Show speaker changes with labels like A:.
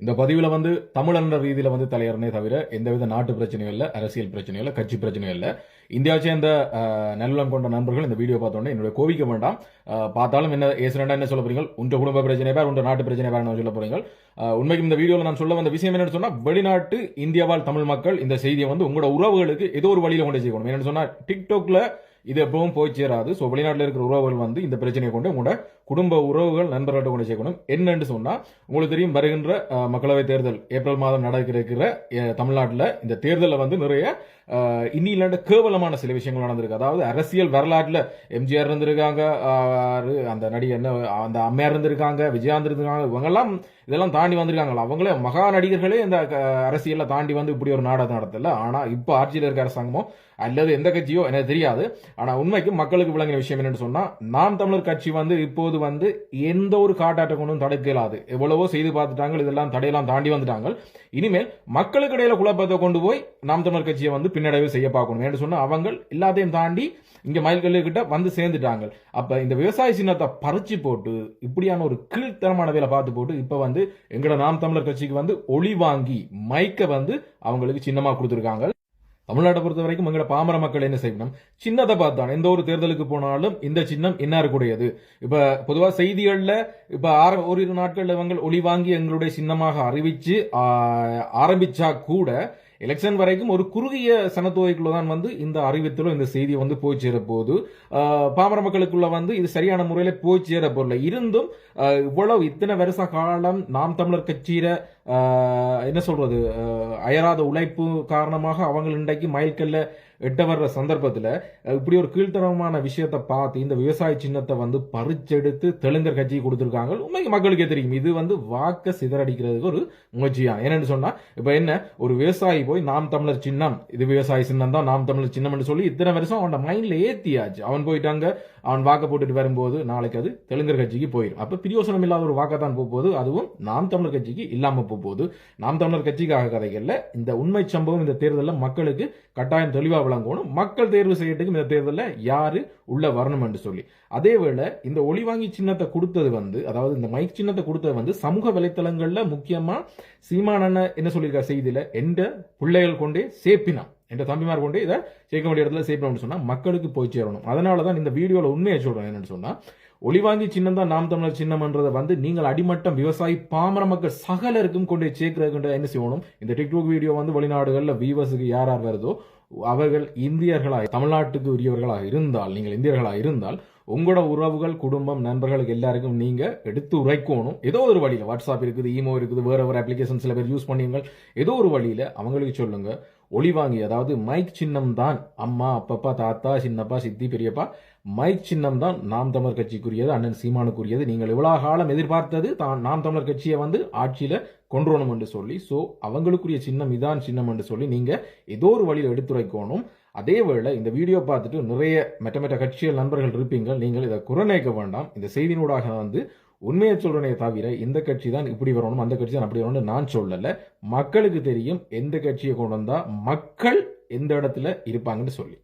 A: இந்த பதிவில் வந்து தமிழன்ற ரீதியில் வந்து தலையறனே தவிர எந்தவித நாட்டு பிரச்சனையும் இல்லை அரசியல் பிரச்சனையும் இல்லை கட்சி பிரச்சனையும் இல்லை. இந்தியாவை சேர்ந்த அஹ், கொண்ட நண்பர்கள் இந்த வீடியோ பார்த்தோன்னே என்னுடைய கோவிக்க வேண்டாம். பார்த்தாலும் என்ன ஏசுறேன்டா என்ன சொல்ல போறீங்க உங்க குடும்ப பிரச்சனை பேர் உண்டு நாட்டு பிரச்சனை பேர் சொல்ல போறீங்க உண்மைக்கு இந்த வீடியோவில் நான் சொல்ல வந்த விஷயம் என்னன்னு சொன்னால் வெளிநாட்டு இந்தியாவால் தமிழ் மக்கள் இந்த செய்தியை வந்து உங்களோட உறவுகளுக்கு ஏதோ ஒரு வழியில் கொண்டு செய்யணும் என்னன்னு சொன்னால் டிக்டாக்ல இது எப்பவும் போய் சேராது. ஸோ வெளிநாட்டில் இருக்கிற உறவுகள் வந்து இந்த பிரச்சனையை கொண்டு உங்களோட குடும்ப உறவுகள் நண்பர்கள்ட்ட கொண்டு சேர்க்கணும். என்னன்னு சொன்னால் உங்களுக்கு தெரியும் வருகின்ற மக்களவைத் தேர்தல் ஏப்ரல் மாதம் நடக்க இருக்கிற தமிழ்நாட்டில் இந்த தேர்தலில் வந்து நிறைய அஹ், இன்னி இல்லாண்ட கேவலமான சில விஷயங்கள் நடந்திருக்கு. அதாவது அரசியல் வரலாற்றில் எம்ஜிஆர் இருந்திருக்காங்க அந்த நடிகர் என்ன அந்த அம்மையார் இருந்திருக்காங்க விஜயாந்த் இருந்திருக்காங்க இவங்கெல்லாம் இதெல்லாம் தாண்டி வந்திருக்காங்களா அவங்களே மகா நடிகர்களே இந்த அரசியலில் தாண்டி வந்து இப்படி ஒரு நாடகம் நடத்தல. ஆனால் இப்போ ஆட்சியில் இருக்க அரசாங்கமோ அல்லது எந்த கட்சியோ எனக்கு தெரியாது. ஆனால் உண்மைக்கு மக்களுக்கு விளங்கின விஷயம் என்னன்னு சொன்னால் நாம் தமிழர் கட்சி வந்து இப்போது வந்து எந்த ஒரு காட்டாட்ட கொண்டும் தடுக்க இயலாது எவ்வளவோ செய்து பார்த்துட்டாங்க இதெல்லாம் தடையெல்லாம் தாண்டி வந்துட்டாங்க இனிமேல் மக்களுக்கு இடையில குழப்பத்தை கொண்டு போய் நாம் தமிழர் கட்சியை வந்து பின்னடைவு செய்ய பார்க்கணும். என்று சொன்னால் அவங்க எல்லாத்தையும் தாண்டி இங்கே மயில்கல்லு கிட்ட வந்து சேர்ந்துட்டாங்க அப்போ இந்த விவசாய சின்னத்தை பறிச்சு போட்டு இப்படியான ஒரு கீழ்த்தரமான வேலை பார்த்து போட்டு இப்போ வந்து எங்களோட நாம் தமிழர் கட்சிக்கு வந்து ஒளி வாங்கி மைக்கை வந்து அவங்களுக்கு சின்னமாக கொடுத்துருக்காங்க. தமிழ்நாட்டை பொறுத்த வரைக்கும் எங்களோட பாமர மக்கள் என்ன செய்யணும்? சின்னத்தை பார்த்தான் எந்த ஒரு தேர்தலுக்கு போனாலும் இந்த சின்னம் இன்னாருக்குடையது இப்ப பொதுவாக செய்திகளில் இப்ப ஆர- ஓரிரு நாட்களில் இவங்க ஒளி வாங்கி எங்களுடைய சின்னமாக அறிவிச்சு ஆரம்பிச்சா கூட எலெக்ஷன் வரைக்கும் ஒரு குறுகிய சனத்தொகைக்குள்ள தான் வந்து இந்த அறிவித்தலும் இந்த செய்தி வந்து போய் சேர போகுது பாமர மக்களுக்குள்ள வந்து இது சரியான முறையில் போய் சேர பொருள் இருந்தும் இவ்வளவு இத்தனை வருஷ காலம் நாம் தமிழர் கட்சியில என்ன சொல்றது அயராத உழைப்பு காரணமாக அவங்க இன்றைக்கு மயல்கல்ல எட்ட வர்ற சந்தர்ப்பத்தில் இப்படி ஒரு கீழ்த்தரமான விஷயத்தை பார்த்து இந்த விவசாய சின்னத்தை வந்து பறிச்செடுத்து தெலுங்கர் கட்சி கொடுத்துருக்காங்க. உண்மைக்கு மக்களுக்கே தெரியும். இது வந்து வாக்க சிதறடிக்கிறதுக்கு ஒரு முயற்சியா? என்னன்னு சொன்னா இப்ப என்ன? ஒரு விவசாயி போய் நாம் தமிழர் சின்னம். இது விவசாய சின்னம் தான் நாம் தமிழர் சின்னம்னு சொல்லி இத்தனை வருஷம் அவனோட மைண்ட்ல ஏத்தியாச்சு. அவன் போயிட்டாங்க அவன் வாக்க போட்டுட்டு வரும்போது நாளைக்கு அது தெலுங்கர் கட்சிக்கு போயிடும் அப்ப பிரியோசனம் இல்லாத ஒரு வாக்கத்தான் போக போகுது அதுவும் நாம் தமிழர் கட்சிக்கு இல்லாம போக போகுது நாம் தமிழர் கட்சிக்காக கதைகள்ல இந்த உண்மை சம்பவம் இந்த தேர்தலில் மக்களுக்கு கட்டாயம் தெளிவாக விளங்கணும் மக்கள் தேர்வு செய்யறதுக்கு இந்த தேர்தலில் யாரு உள்ள வரணும் என்று சொல்லி. அதே வேளை இந்த ஒளிவாங்கி சின்னத்தை கொடுத்தது வந்து அதாவது இந்த மைக் சின்னத்தை கொடுத்தது வந்து சமூக வலைத்தளங்கள்ல முக்கியமா சீமானண்ண என்ன சொல்லியிருக்கார் செய்தியில? எந்த பிள்ளைகள் கொண்டே சேப்பினான் என்ற தம்பிமார் கொண்டு இதை சேர்க்க வேண்டிய இடத்துல சேர்க்கணும்னு சொன்னா மக்களுக்கு போய் சேரணும். அதனால தான் இந்த வீடியோவில் உண்மையை சொல்றேன் என்னன்னு சொன்னா ஒளிவாங்கி சின்னம் தான் நாம் தமிழர் சின்னம்ன்றதை வந்து நீங்கள் அடிமட்டம் விவசாயி பாமர மக்கள் சகலருக்கும் கொண்டு சேர்க்கிறதுன்ற என்ன செய்யணும்? இந்த டிக்டாக் வீடியோ வந்து வெளிநாடுகளில் வியூவர்ஸுக்கு யார் யார் வருதோ அவர்கள் இந்தியர்களாக தமிழ்நாட்டுக்கு உரியவர்களாக இருந்தால் நீங்கள் இந்தியர்களாக இருந்தால் உங்களோட உறவுகள் குடும்பம் நண்பர்களுக்கு எல்லாருக்கும் நீங்கள் எடுத்து உரைக்கணும். ஏதோ ஒரு வழியில் வாட்ஸ்அப் இருக்குது ஈமோ இருக்குது வேறு வேறு அப்ளிகேஷன் சில பேர் யூஸ் பண்ணுங்கள் ஏதோ ஒரு வழியில் அவங்களுக்கு சொல்லுங்கள் ஒளி வாங்கி அதாவது மைக் சின்னம் தான் அம்மா அப்பப்பா தாத்தா சின்னப்பா சித்தி பெரியப்பா மைக் சின்னம் தான் நாம் தமிழர் கட்சிக்குரியது அண்ணன் சீமானுக்குரியது. நீங்கள் இவ்வளோ காலம் எதிர்பார்த்தது தான் நாம் தமிழர் கட்சியை வந்து ஆட்சியில் கொண்டு வரணும் என்று சொல்லி ஸோ அவங்களுக்குரிய சின்னம் இதான் சின்னம் என்று சொல்லி நீங்கள் ஏதோ ஒரு வழியில் எடுத்துரைக்கணும். அதே வேளை இந்த வீடியோ பார்த்துட்டு நிறைய மெட்டமெட்ட கட்சியல் கட்சிகள் நண்பர்கள் இருப்பீங்க நீங்கள் இதை குரநேக்க வேண்டாம். இந்த செய்தியினூடாக வந்து உண்மையை சொல்றனே தவிர இந்த கட்சி தான் இப்படி வரணும் அந்த கட்சி தான் அப்படி வரணும்னு நான் சொல்லல. மக்களுக்கு தெரியும் எந்த கட்சியை கொண்டு வந்தா மக்கள் எந்த இடத்துல இருப்பாங்கன்னு சொல்லி.